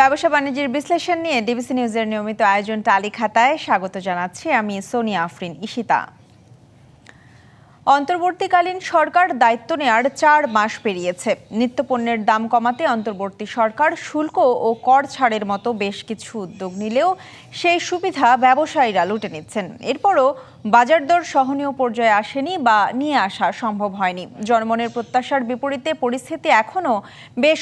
ব্যবসা বাণিজ্যের বিশ্লেষণ নিয়ে ডিবিসি নিউজের নিয়মিত আয়োজন টালি খাতায় স্বাগত জানাচ্ছি আমি সোনিয়া আফরিন ইশিতা অন্তর্বর্তীকালীন সরকার দায়িত্ব নেয়ার চার মাস পেরিয়েছে। নিত্যপণ্যের দাম কমাতে অন্তর্বর্তী সরকার শুল্ক ও কর ছাড়ের মতো বেশ কিছু উদ্যোগ নিলেও সেই সুবিধা ব্যবসায়ীরা লুটে নিচ্ছেন। এরপরও বাজার দর সহনীয় পর্যায়ে আসেনি বা নিয়ে আসা সম্ভব হয়নি। জনমনের প্রত্যাশার বিপরীতে পরিস্থিতি এখনও বেশ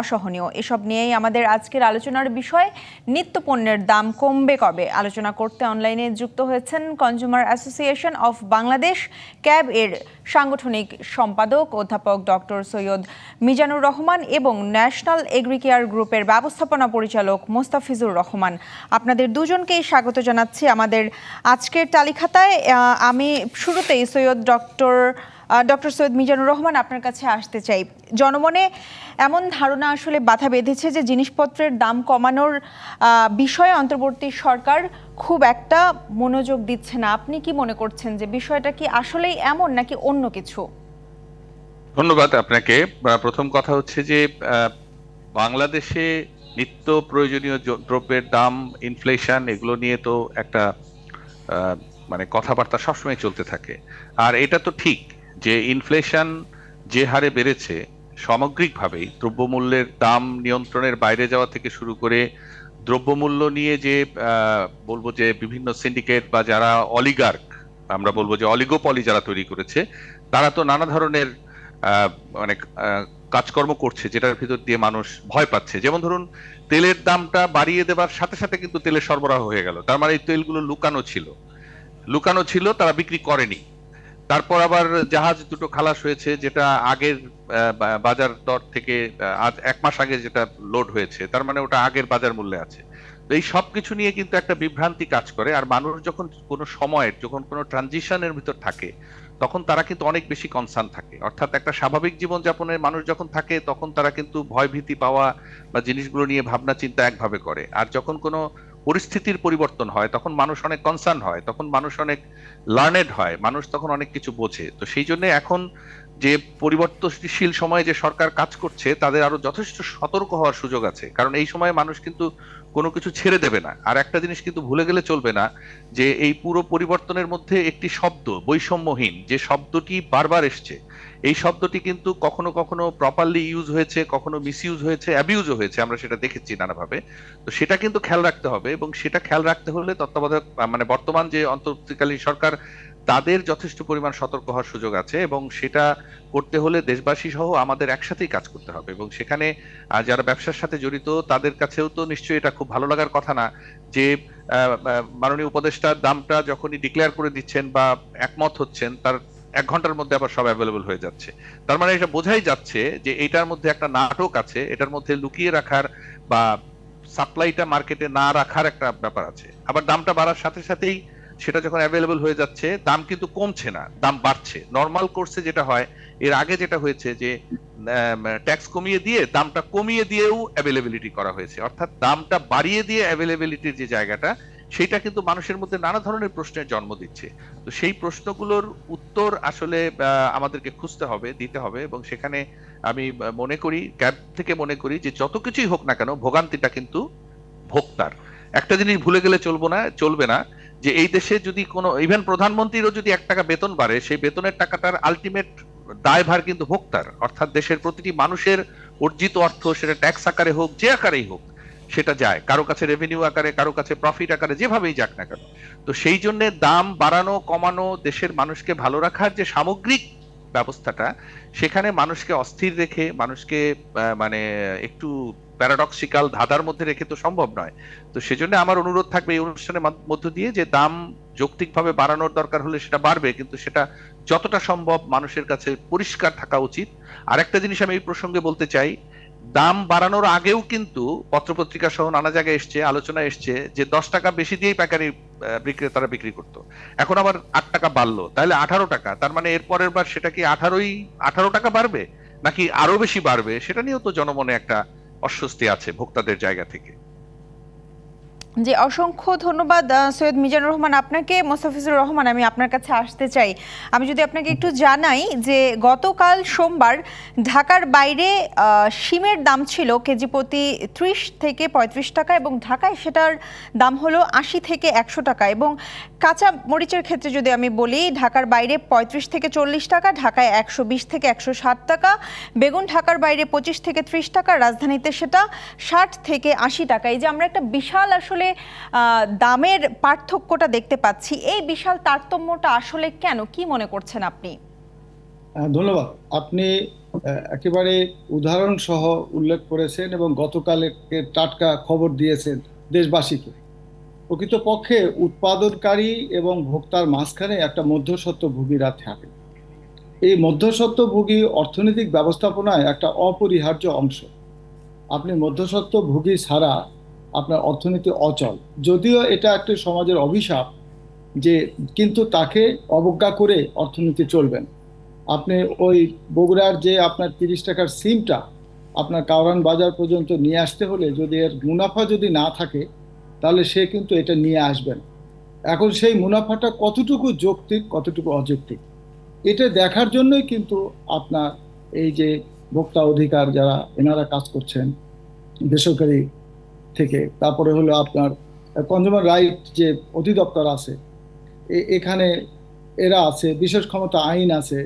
অসহনীয়। এসব নিয়েই আমাদের আজকের আলোচনার বিষয়, নিত্যপণ্যের দাম কমবে কবে? আলোচনা করতে অনলাইনে যুক্ত হয়েছেন consumer association of Bangladesh CAB এর সাংগঠনিক সম্পাদক অধ্যাপক ডক্টর সৈয়দ মিজানুর রহমান এবং ন্যাশনাল এগ্রিকেয়ার গ্রুপের ব্যবস্থাপনা পরিচালক মোস্তাফিজুর রহমান। আপনাদের দুজনকেই স্বাগত জানাচ্ছি আমাদের আজকের তালিকাতায় আহ, আমি শুরুতেই সৈয়দ ডক্টর ডক্টর সৈয়দ মিজানুর রহমান আপনার কাছে আসতে চাই। জনমনে এমন ধারণা আসলে বাধা বেঁধেছে যে জিনিসপত্রের দাম কমানোর বিষয়ে অন্তর্বর্তী সরকার খুব একটা মনোযোগ দিচ্ছে না। আপনি কি মনে করছেন যে বিষয়টা কি আসলেই এমন নাকি অন্য কিছু? ধন্যবাদ আপনাকে। প্রথম কথা হচ্ছে যে বাংলাদেশে নিত্য প্রয়োজনীয় দ্রব্যের দাম ইনফ্লেশন এগুলো নিয়ে তো একটা মানে কথাবার্তা সবসময় চলতে থাকে। আর এটা তো ঠিক যে ইনফ্লেশন যে হারে বেড়েছে, সামগ্রিকভাবেই দ্রব্যমূল্যের দাম নিয়ন্ত্রণের বাইরে যাওয়া থেকে শুরু করে দ্রব্যমূল্য নিয়ে যে বলব যে বিভিন্ন সিন্ডিকেট বা যারা অলিগার্ক আমরা বলব যে অলিগোপলি যারা তৈরি করেছে, তারা তো নানা ধরনের মানে কাজকর্ম করছে যেটার ভিতর দিয়ে মানুষ ভয় পাচ্ছে। যেমন ধরুন, তেলের দামটা বাড়িয়ে দেবার সাথে সাথে কিন্তু তেলের সরবরাহ হয়ে গেল। তার মানে এই তেলগুলো লুকানো ছিল। লুকানো ছিল, তারা বিক্রি করেনি। তারপর আবার জাহাজ দুটো খালাস হয়েছে, যেটা আগের বাজার দর থেকে আজ এক মাস আগে যেটা লোড হয়েছে, তার মানে ওটা আগের বাজার মূল্যে আছে। তো এই সব কিছু নিয়ে কিন্তু একটা বিভ্রান্তি কাজ করে, আর মানুষ যখন কোনো সময়ের যখন কোনো ট্রানজিশনের ভিতর থাকে, তখন তারা কিন্তু অনেক বেশি কনসার্ন থাকে। অর্থাৎ একটা স্বাভাবিক জীবনযাপনের মানুষ যখন থাকে, তখন তারা কিন্তু ভয় ভীতি পাওয়া বা জিনিসগুলো নিয়ে ভাবনা চিন্তা একভাবে করে। আর যখন কোনো পরিস্থিতির পরিবর্তন হয়, তখন মানুষ অনেক কনসার্ন হয়, তখন মানুষ অনেক লার্নেড হয়, মানুষ তখন অনেক কিছু বোঝে। তো সেই জন্য এখন যে পরিবর্তনশীল সময়ে যে সরকার কাজ করছে, তাদের আরও যথেষ্ট সতর্ক হওয়ার সুযোগ আছে। কারণ এই সময়ে মানুষ কিন্তু কোনো কিছু ছেড়ে দেবে না। আর একটা জিনিস কিন্তু ভুলে গেলে চলবে না, যে এই পুরো পরিবর্তনের মধ্যে একটি শব্দ, বৈষম্যহীন, যে শব্দটি বারবার এসছে এই শব্দটি কিন্তু কখনো কখনো প্রপারলি ইউজ হয়েছে, কখনো মিস ইউজ হয়েছে অ্যাবিউজও হয়েছে, আমরা সেটা দেখেছি নানাভাবে। তো সেটা কিন্তু খেয়াল রাখতে হবে এবং সেটা খেয়াল রাখতে হলে তত্ত্বাবধায়ক মানে বর্তমান যে অন্তর্বর্তীকালীন সরকার, তাদের যথেষ্ট পরিমাণ সতর্ক হওয়ার সুযোগ আছে এবং সেটা করতে হলে দেশবাসী সহ আমাদের একসাথেই কাজ করতে হবে এবং সেখানে যারা ব্যবসার সাথে জড়িত, তাদের কাছেও তো নিশ্চয়ই এটা খুব ভালো লাগার কথা না যে মাননীয় উপদেষ্টার দামটা যখনই ডিক্লেয়ার করে দিচ্ছেন বা একমত হচ্ছেন, তার এক ঘণ্টার মধ্যে আবার সব অ্যাভেলেবল হয়ে যাচ্ছে। তার মানে এটা বোঝাই যাচ্ছে যে এটার মধ্যে একটা নাটক আছে, এটার মধ্যে লুকিয়ে রাখার বা সাপ্লাইটা মার্কেটে না রাখার একটা ব্যাপার আছে। আবার দামটা বাড়ার সাথে সাথেই সেটা যখন অ্যাভেলেবল হয়ে যাচ্ছে, দাম কিন্তু কমছে না, দাম বাড়ছে। নর্মাল কোর্সে যেটা হয়, এর আগে যেটা হয়েছে যে ট্যাক্স কমিয়ে দিয়ে দামটা কমিয়ে দিয়েও অ্যাভেলেবিলিটি করা হয়েছে। অর্থাৎ দামটা বাড়িয়ে দিয়ে অ্যাভেলেবিলিটির যে জায়গাটা সেটা কিন্তু মানুষের মধ্যে নানা ধরনের প্রশ্নের জন্ম দিচ্ছে। তো সেই প্রশ্নগুলোর উত্তর আসলে আমাদেরকে খুঁজতে হবে, দিতে হবে এবং সেখানে আমি মনে করি ক্যাব থেকে মনে করি যে যত কিছুই হোক না কেন, ভোগান্তিটা কিন্তু ভোক্তার। একটা জিনিস ভুলে গেলে চলবো না, চলবে না যে এই দেশে যদি কোনো ইভেন প্রধানমন্ত্রীরও যদি এক টাকা বেতন বাড়ে, সেই বেতনের টাকাটার আলটিমেট দায়ভার কিন্তু ভোক্তার। অর্থাৎ দেশের প্রতিটি মানুষের অর্জিত অর্থ, সেটা ট্যাক্স আকারে হোক, যে আকারেই হোক সেটা যায়। কারও কাছে রেভিনিউ আকারে, কারও কাছে প্রফিট আকারে, যেভাবেই যাক না কেন। তো সেই জন্য দাম বাড়ানো, কমানো, দেশের মানুষকে ভালো রাখার যে সামগ্রিক ব্যবস্থাটা, সেখানে মানুষকে অস্থির রেখে, মানুষকে মানে একটু প্যারাডক্সিক্যাল ধাঁধার মধ্যে রেখে তো সম্ভব নয়। তো সেজন্য আমার অনুরোধ থাকবে এই অনুষ্ঠানের মাধ- মধ্য দিয়ে যে দাম যৌক্তিকভাবে বাড়ানোর দরকার হলে সেটা বাড়বে, কিন্তু সেটা যতটা সম্ভব মানুষের কাছে পরিষ্কার থাকা উচিত। আরেকটা জিনিস আমি এই প্রসঙ্গে বলতে চাই দাম বাড়ানোর আগেও কিন্তু পত্রপত্রিকা সহ নানা জায়গায় এসছে আলোচনা এসছে যে দশ টাকা বেশি দিয়েই পাইকারি বিক্রেতারা বিক্রি করতো। এখন আবার আট টাকা বাড়লো, তাহলে আঠারো টাকা। তার মানে এরপরের বার সেটা কি আঠারোই, আঠারো টাকা বাড়বে? নাকি আরও বেশি বাড়বে? সেটা নিয়েও তো জনমনে একটা অস্বস্তি আছে ভোক্তাদের জায়গা থেকে। যে অসংখ্য ধন্যবাদ সৈয়দ মিজানুর রহমান। আপনাকে, মোস্তাফিজুর রহমান, আমি আপনার কাছে আসতে চাই। আমি যদি আপনাকে একটু জানাই যে গতকাল সোমবার ঢাকার বাইরে সিমের দাম ছিল কেজি প্রতি ত্রিশ থেকে পঁয়ত্রিশ টাকা এবং ঢাকায় সেটার দাম হলো আশি থেকে একশো টাকা এবং কাঁচা মরিচের ক্ষেত্রে যদি আমি বলি, ঢাকার বাইরে পঁয়ত্রিশ থেকে চল্লিশ টাকা, ঢাকায় একশো বিশ থেকে একশো ষাট টাকা, বেগুন ঢাকার বাইরে পঁচিশ থেকে ত্রিশ টাকা, রাজধানীতে সেটা ষাট থেকে আশি টাকা। এই যে আমরা একটা বিশাল আসলে দামের পার্থক্যটা দেখতে পাচ্ছি, এই বিশাল তারতম্যটা আসলে কেন? কি মনে করছেন আপনি? ধন্যবাদ। আপনি একেবারে উদাহরণ সহ উল্লেখ করেছেন এবং গতকালের টাটকা খবর দিয়েছেন দেশবাসীকে। প্রকৃতপক্ষে উৎপাদনকারী এবং ভোক্তার মাঝখানে একটা মধ্যস্বত্বভোগীরা থাকে। এই মধ্যস্বত্বভোগী অর্থনৈতিক ব্যবস্থাপনায় একটা অপরিহার্য অংশ। আপনি মধ্যস্বত্বভোগী ছাড়া আপনার অর্থনীতি অচল। যদিও এটা একটি সমাজের অভিশাপ যে কিন্তু তাকে অবজ্ঞা করে অর্থনীতি চলবেন আপনি ওই বগুড়ার যে আপনার তিরিশ টাকার সিমটা আপনার কাউরান বাজার পর্যন্ত নিয়ে আসতে হলে যদি এর মুনাফা যদি না থাকে তাহলে সে কিন্তু এটা নিয়ে আসবেন এখন সেই মুনাফাটা কতটুকু যৌক্তিক, কতটুকু অযৌক্তিক, এটা দেখার জন্যই কিন্তু আপনার এই যে ভোক্তা অধিকার যারা এনারা কাজ করছেন বেসরকারি থেকে, তারপরে হলো আপনার কনজিউমার রাইট যে অধিদপ্তর আছে এখানে এরা আছে, বিশেষ ক্ষমতা আইন আছে,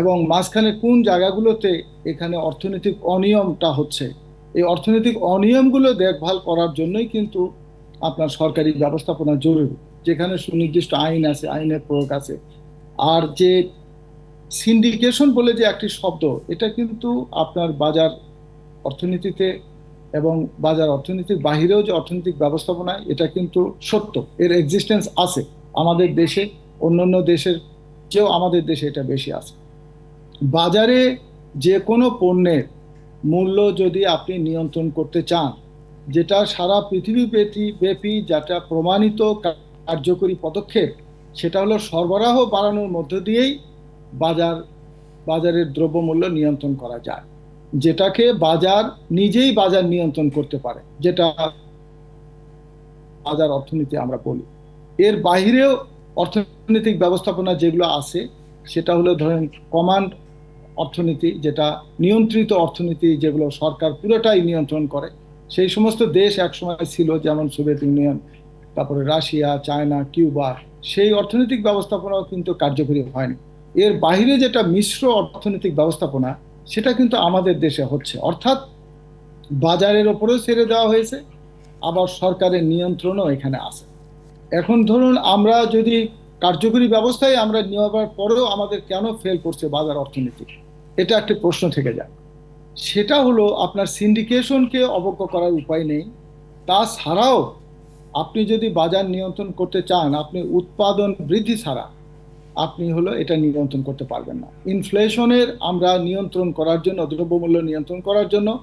এবং মাঝখানে কোন জায়গাগুলোতে এখানে অর্থনৈতিক অনিয়মটা হচ্ছে, এই অর্থনৈতিক অনিয়মগুলো দেখভাল করার জন্যই কিন্তু আপনার সরকারি ব্যবস্থাপনা জরুরি, যেখানে সুনির্দিষ্ট আইন আছে, আইনের প্রয়োগ আছে। আর যে সিন্ডিকেশন বলে যে একটি শব্দ, এটা কিন্তু আপনার বাজার অর্থনীতিতে এবং বাজার অর্থনীতির বাহিরেও যে অর্থনৈতিক ব্যবস্থাপনা, এটা কিন্তু সত্য। এর এক্সিস্টেন্স আছে আমাদের দেশে, অন্যান্য দেশের চেয়েও আমাদের দেশে এটা বেশি আছে। বাজারে যে কোনো পণ্যের মূল্য যদি আপনি নিয়ন্ত্রণ করতে চান যেটা সারা পৃথিবী ব্যাপী- যেটা প্রমাণিত কার্যকরী পদক্ষেপ, সেটা হলো সরবরাহ বাড়ানোর মধ্য দিয়েই বাজার, বাজারের দ্রব্যমূল্য নিয়ন্ত্রণ করা যায়। যেটাকে বাজার নিজেই বাজার নিয়ন্ত্রণ করতে পারে, যেটা বাজার অর্থনীতি আমরা বলি। এর বাইরেও অর্থনৈতিক ব্যবস্থাপনা যেগুলো আছে, সেটা হলো ধরেন কমান্ড অর্থনীতি, যেটা নিয়ন্ত্রিত অর্থনীতি যেগুলো সরকার পুরোটাই নিয়ন্ত্রণ করে সেই সমস্ত দেশ একসময় ছিল, যেমন সোভিয়েত ইউনিয়ন, তারপরে রাশিয়া, চায়না, কিউবা, সেই অর্থনৈতিক ব্যবস্থাপনাও কিন্তু কার্যকরী হয়নি। এর বাইরে যেটা মিশ্র অর্থনৈতিক ব্যবস্থাপনা, সেটা কিন্তু আমাদের দেশে হচ্ছে। অর্থাৎ বাজারের ওপরেও ছেড়ে দেওয়া হয়েছে, আবার সরকারের নিয়ন্ত্রণও এখানে আছে। এখন ধরুন, আমরা যদি কার্যকরী ব্যবস্থায় আমরা নেওয়ার পরেও আমাদের কেন ফেল করছে বাজার অর্থনীতি? এটা একটি প্রশ্ন থেকে যায়। সেটা হলো আপনার সিন্ডিকেশনকে অবজ্ঞা করার উপায় নেই। তাছাড়াও আপনি যদি বাজার নিয়ন্ত্রণ করতে চান, আপনি উৎপাদন বৃদ্ধি ছাড়া আপনি হলো এটা নিয়ন্ত্রণ করতে পারবেন না। ইনফ্লেশনের আমরা নিয়ন্ত্রণ করার জন্য, দ্রব্যমূল্য নিয়ন্ত্রণ করার জন্য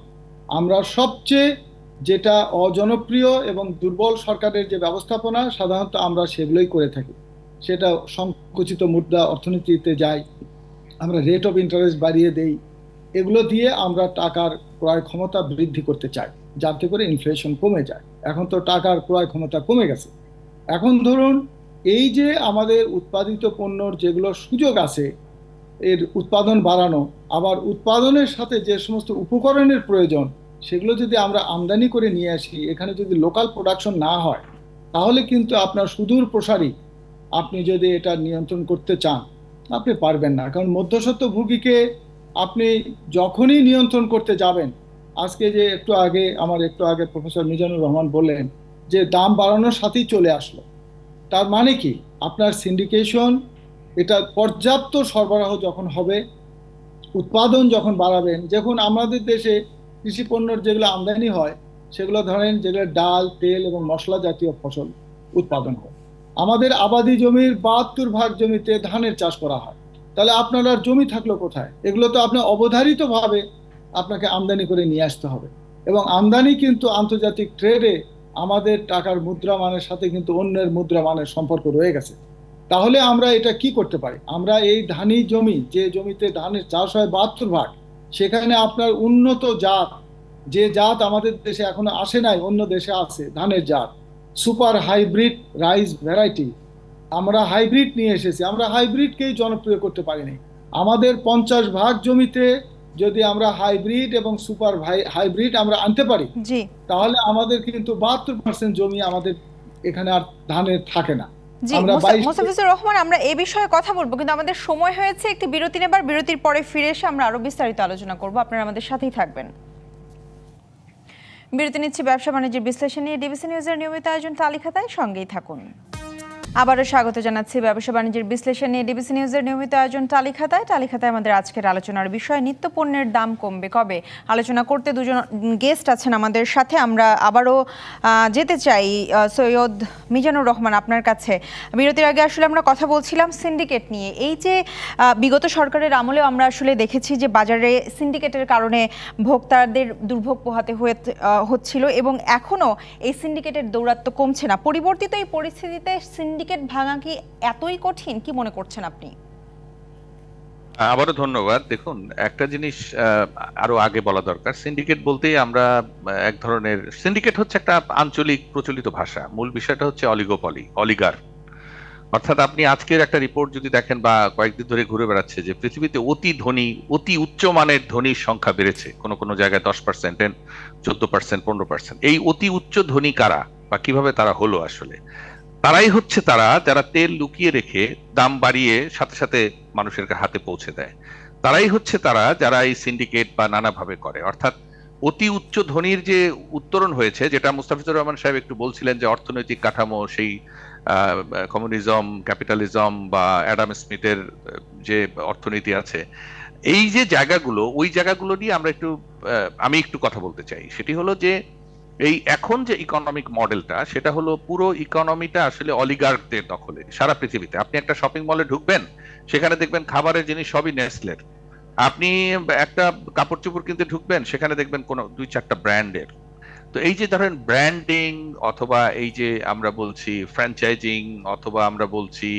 আমরা সবচেয়ে যেটা অজনপ্রিয় এবং দুর্বল সরকারের যে ব্যবস্থাপনা, সাধারণত আমরা সেগুলোই করে থাকি। সেটা সংকুচিত মুদ্রা অর্থনীতিতে যাই আমরা রেট অফ ইন্টারেস্ট বাড়িয়ে দেই এগুলো দিয়ে আমরা টাকার ক্রয় ক্ষমতা বৃদ্ধি করতে চাই, যাতে করে ইনফ্লেশন কমে যায়। এখন তো টাকার ক্রয় ক্ষমতা কমে গেছে। এখন ধরুন, এই যে আমাদের উৎপাদিত পণ্যর যেগুলো সুযোগ আছে, এর উৎপাদন বাড়ানো, আবার উৎপাদনের সাথে যে সমস্ত উপকরণের প্রয়োজন, সেগুলো যদি আমরা আমদানি করে নিয়ে আসি, এখানে যদি লোকাল প্রোডাকশন না হয়, তাহলে কিন্তু আপনার সুদূর প্রসারী, আপনি যদি এটা নিয়ন্ত্রণ করতে চান, আপনি পারবেন না। কারণ মধ্যস্বত্বভোগীকে আপনি যখনই নিয়ন্ত্রণ করতে যাবেন, আজকে যে একটু আগে আমার একটু আগে প্রফেসর মিজানুর রহমান বললেন যে দাম বাড়ানোর সাথেই চলে আসলো। তার মানে কি? আপনার সিন্ডিকেশন এটা পর্যাপ্ত সরবরাহ যখন হবে, উৎপাদন যখন বাড়াবেন যখন আমাদের দেশে কৃষি পণ্যের যেগুলো আমদানি হয়, সেগুলো ধরেন যেগুলো ডাল, তেল এবং মশলা জাতীয় ফসল উৎপাদন হয়। আমাদের আবাদি জমির বাহাত্তর ভাগ জমিতে ধানের চাষ করা হয়। তাহলে আপনার আর জমি থাকল কোথায়? এগুলো তো আপনার অবধারিতভাবে আপনাকে আমদানি করে নিয়ে আসতে হবে। এবং আমদানি কিন্তু আন্তর্জাতিক ট্রেডে আমাদের টাকার মুদ্রা মানের সাথে কিন্তু অন্যের মুদ্রা মানের সম্পর্ক রয়ে গেছে। তাহলে আমরা এটা কি করতে পারি? আমরা এই ধানি জমি, যে জমিতে ধানের চাষ হয় বাহাত্তর ভাগ, সেখানে আপনার উন্নত জাত, যে জাত আমাদের দেশে এখনও আসে নাই, অন্য দেশে আছে ধানের জাত। সুপার হাইব্রিড রাইস ভ্যারাইটি আমরা হাইব্রিড নিয়ে এসেছি আমরা হাইব্রিডকেই জনপ্রিয় করতে পারিনি। আমাদের পঞ্চাশ ভাগ জমিতে যদি আমরা হাইব্রিড এবং সুপার হাইব্রিড আমরা আনতে পারি তাহলে আমাদের কিন্তু বাহাত্তর পার্সেন্ট জমি আমাদের এখানে আর ধানের থাকে না। জি আমরা মোসা- 22 মোস্তাফিজুর রহমান আমরা এই বিষয়ে কথা বলব কিন্তু আমাদের সময় হয়েছে একটি বিরতি নেবার বিরতির পরে ফিরে এসে আমরা আরও বিস্তারিত আলোচনা করব। আপনারা আমাদের সাথেই থাকবেন। বিরতি নিচ্ছি ব্যবসা বাণিজ্যের বিশ্লেষণ নিয়ে ডিবিসি নিউজের নিয়মিত আয়োজন তালিকাতায় সঙ্গেই থাকুন। আবারও স্বাগত জানাচ্ছি ব্যবসা বাণিজ্যের বিশ্লেষণ নিয়ে ডিবিসি নিউজের নিয়মিত আয়োজন তালিকাতায় তালিকাতায় আমাদের আজকের আলোচনার বিষয়, নিত্য পণ্যের দাম কমবে কবে? আলোচনা করতে দুজন গেস্ট আছেন আমাদের সাথে। আমরা আবারও যেতে চাই সৈয়দ মিজানুর রহমান আপনার কাছে। বিরতির আগে আসলে আমরা কথা বলছিলাম সিন্ডিকেট নিয়ে। এই যে বিগত সরকারের আমলেও আমরা আসলে দেখেছি যে বাজারে সিন্ডিকেটের কারণে ভোক্তাদের দুর্ভোগ পোহাতে হয়ে হচ্ছিল এবং এখনও এই সিন্ডিকেটের দৌরাত্ম্য কমছে না। পরিবর্তিত এই পরিস্থিতিতে সিন্ডিকেট ভাঙা কি এতই কঠিন? কি মনে করছেন আপনি? আবারও ধন্যবাদ। দেখুন, একটা জিনিস আরও আগে বলা দরকার। সিন্ডিকেট বলতেই আমরা এক ধরনের, সিন্ডিকেট হচ্ছে একটা আঞ্চলিক প্রচলিত ভাষা। মূল বিষয়টা হচ্ছে অলিগোপলি, অলিগার। অর্থাৎ আপনি আজকের একটা রিপোর্ট যদি দেখেন বা কয়েকদিন ধরে ঘুরে বেড়াচ্ছে যে পৃথিবীতে অতি ধনী, অতি উচ্চ মানের ধনীর সংখ্যা বেড়েছে। কোনো কোনো জায়গায় দশ পার্সেন্ট চোদ্দ পার্সেন্ট, পনেরো পার্সেন্ট। এই অতি উচ্চ ধনী কারা বা কীভাবে তারা হলো আসলে? তারাই হচ্ছে তারা যারা তেল লুকিয়ে রেখে দাম বাড়িয়ে সাথে সাথে মানুষের হাতে পৌঁছে দেয়। তারাই হচ্ছে তারা যারা এই সিন্ডিকেট বা নানাভাবে করে। অর্থাৎ অতি উচ্চ ধনীর যে উত্তরণ হয়েছে, যেটা মুস্তাফিজুর রহমান সাহেব একটু বলছিলেন যে অর্থনৈতিক কাঠামো সেই কমিউনিজম, ক্যাপিটালিজম বা অ্যাডাম স্মিথের যে অর্থনীতি আছে, এই যে জায়গাগুলো, ওই জায়গাগুলো নিয়ে আমরা একটু আমি একটু কথা বলতে চাই। সেটি হলো যে এই এখন যে ইকোনমিক মডেলটা সেটা হলো পুরো ইকোনমিটা আসলে অলিগার্কদের দখলে, সারা পৃথিবীতে। আপনি একটা শপিং মলে ঢুকবেন, সেখানে দেখবেন খাবারের জিনিস সবই নেসলের আপনি একটা কাপড় চোপড় কিনতে ঢুকবেন, সেখানে দেখবেন কোন দুই চারটা ব্র্যান্ডের। তো এই যে ধরেন ব্র্যান্ডিং অথবা এই যে আমরা বলছি ফ্র্যাঞ্চাইজিং অথবা আমরা বলছি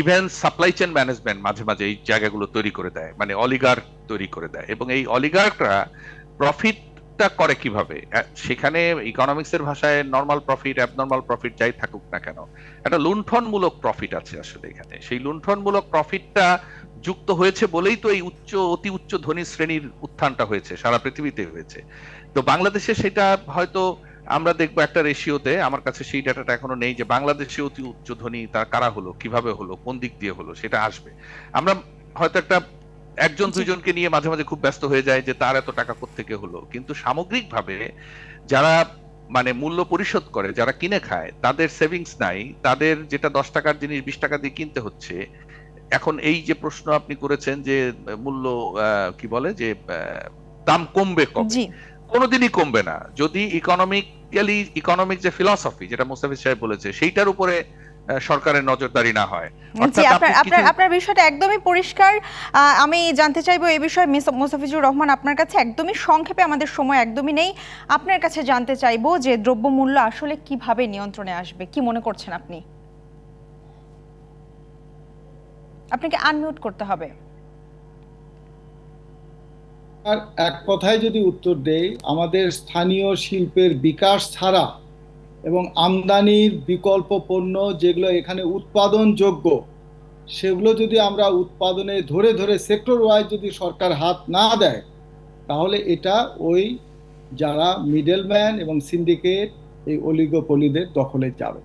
ইভেন সাপ্লাই চেন ম্যানেজমেন্ট মাঝে মাঝে এই জায়গাগুলো তৈরি করে দেয় মানে অলিগার তৈরি করে দেয়। এবং এই অলিগার্করা প্রফিটটা করে কীভাবে? সেখানে ইকোনমিক্স এর ভাষায় নর্মাল প্রফিট অ্যাবনর্মাল প্রফিট যাই থাকুক না কেন, একটা লুণ্ঠনমূলক প্রফিট আছে আসলে এখানে। সেই লুণ্ঠনমূলক প্রফিটটা যুক্ত হয়েছে বলেই তো এই উচ্চ, অতি উচ্চ ধনী শ্রেণির উত্থানটা হয়েছে, সারা পৃথিবীতে হয়েছে। তো বাংলাদেশে সেটা হয়তো আমরা দেখব একটা রেশিওতে আমার কাছে সেই ডাটাটা এখনও নেই যে বাংলাদেশে অতি উচ্চ ধনী তার কারা হলো, কীভাবে হলো, কোন দিক দিয়ে হলো, সেটা আসবে। আমরা হয়তো একটা একজন জি। দুইজনকে নিয়ে মাঝে মাঝে খুব ব্যস্ত হয়ে যায় যে তার এত টাকা থেকে হলো। কিন্তু সামগ্রিকভাবে যারা মানে মূল্য পরিশোধ করে যারা কিনে খায় তাদের সেভিংস নাই তাদের যেটা দশ টাকার জিনিস বিশ টাকা দিয়ে কিনতে হচ্ছে এখন এই যে প্রশ্ন আপনি করেছেন যে মূল্য কি বলে যে দাম কমবে কবে কোনোদিনই কমবে না। যদি ইকোনমিক্যালি ইকোনমিক যে ফিলসফি যেটা মুস্তাফিজ সাহেব বলেছে সেইটার উপরে সরকারের নজরদারি না হয়। আপনার আপনার বিষয়টা একদমই পরিষ্কার। আমি জানতে চাইব এই বিষয়ে মিস মোসাফিজুর রহমান আপনার কাছে একদমই সংক্ষেপে আমাদের সময় একদমই নেই। আপনার কাছে জানতে চাইব যে দ্রব্যমূল্য আসলে কীভাবে নিয়ন্ত্রণে আসবে? কি মনে করছেন আপনি? আপনাকে আনমিউট করতে হবে। আর এক কথায় যদি উত্তর দেই আমাদের স্থানীয় শিল্পের বিকাশ ছাড়া এবং আমদানির বিকল্প পণ্য যেগুলো এখানে উৎপাদনযোগ্য, সেগুলো যদি আমরা উৎপাদনে ধরে ধরে সেক্টর ওয়াইজ যদি সরকার হাত না দেয়, তাহলে এটা ওই যারা মিডলম্যান এবং সিন্ডিকেট এই অলিগোপলিদের দখলে যাবে।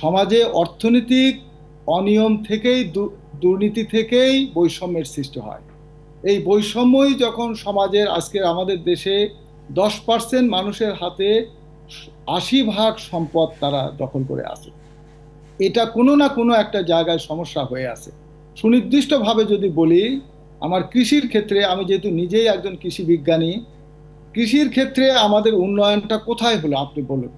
সমাজে অর্থনৈতিক অনিয়ম থেকেই দুর্নীতি থেকেই বৈষম্যের সৃষ্টি হয়। এই বৈষম্যই যখন সমাজের আজকে আমাদের দেশে দশ পার্সেন্ট মানুষের হাতে আশি ভাগ সম্পদ তারা দখল করে আছে। এটা কোনো না কোনো একটা জায়গায় সমস্যা হয়ে আছে। সুনির্দিষ্টভাবে যদি বলি, আমার কৃষির ক্ষেত্রে আমি যেহেতু নিজেই একজন কৃষি বিজ্ঞানী, কৃষির ক্ষেত্রে আমাদের উন্নয়নটা কোথায় হলো আপনি বলুন?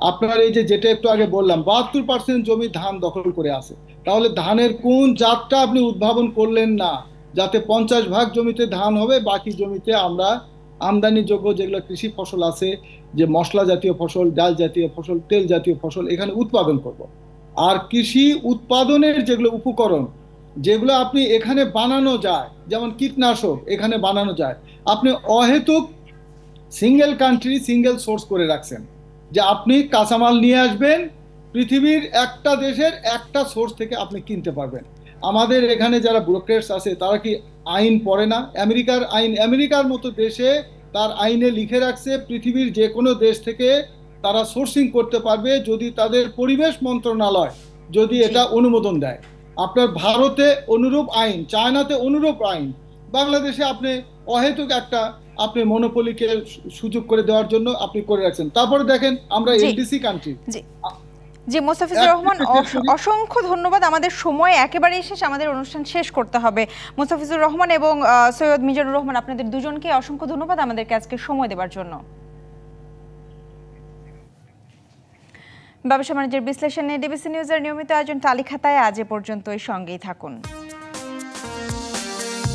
আপনার এই যে যেটা একটু আগে বললাম, বাহাত্তর পার্সেন্ট জমি ধান দখল করে আছে। তাহলে ধানের কোন জাতটা আপনি উদ্ভাবন করলেন না, যাতে পঞ্চাশ ভাগ জমিতে ধান হবে, বাকি জমিতে আমরা আমদানিযোগ্য যেগুলো কৃষি ফসল আছে, যে মশলা জাতীয় ফসল, ডাল জাতীয় ফসল, তেল জাতীয় ফসল, এখানে উৎপাদন করব। আর কৃষি উৎপাদনের যেগুলো উপকরণ, যেগুলো আপনি এখানে বানানো যায়, যেমন কীটনাশক এখানে বানানো যায়, আপনি অহেতুক সিঙ্গেল কান্ট্রি সিঙ্গেল সোর্স করে রাখছেন যে আপনি কাঁচামাল নিয়ে আসবেন, পৃথিবীর একটা দেশের একটা সোর্স থেকে আপনি কিনতে পারবেন আমাদের এখানে যারা ব্রোকার্স আছে তারা কি আইন পড়ে না? আমেরিকার আইন আমেরিকার মতো দেশে তার আইনে লিখে রাখছে পৃথিবীর যে কোনো দেশ থেকে তারা সোর্সিং করতে পারবে যদি তাদের পরিবেশ মন্ত্রণালয় যদি এটা অনুমোদন দেয়। আপনার ভারতে অনুরূপ আইন চায়নাতে অনুরূপ আইন বাংলাদেশে আপনি অহেতুক একটা আপনি মনোপলিকে সুযোগ করে দেওয়ার জন্য আপনি করে রাখছেন। তারপরে দেখেন আমরা। এলডিসি কান্ট্রি জি মোস্তাফিজুর রহমান অসংখ্য ধন্যবাদ। আমাদের সময় একেবারে শেষ আমাদের অনুষ্ঠান শেষ করতে হবে। মোস্তাফিজুর রহমান এবং সৈয়দ মিজানুর রহমান আপনাদের দুজনকে অসংখ্য ধন্যবাদ আমাদেরকে আজকে সময় দেওয়ার জন্য। ব্যবসা বাণিজ্যের বিশ্লেষণে ডিবিসি নিউজের নিয়মিত আয়োজন তালিকাতায় আজ এ পর্যন্তই সঙ্গেই থাকুন।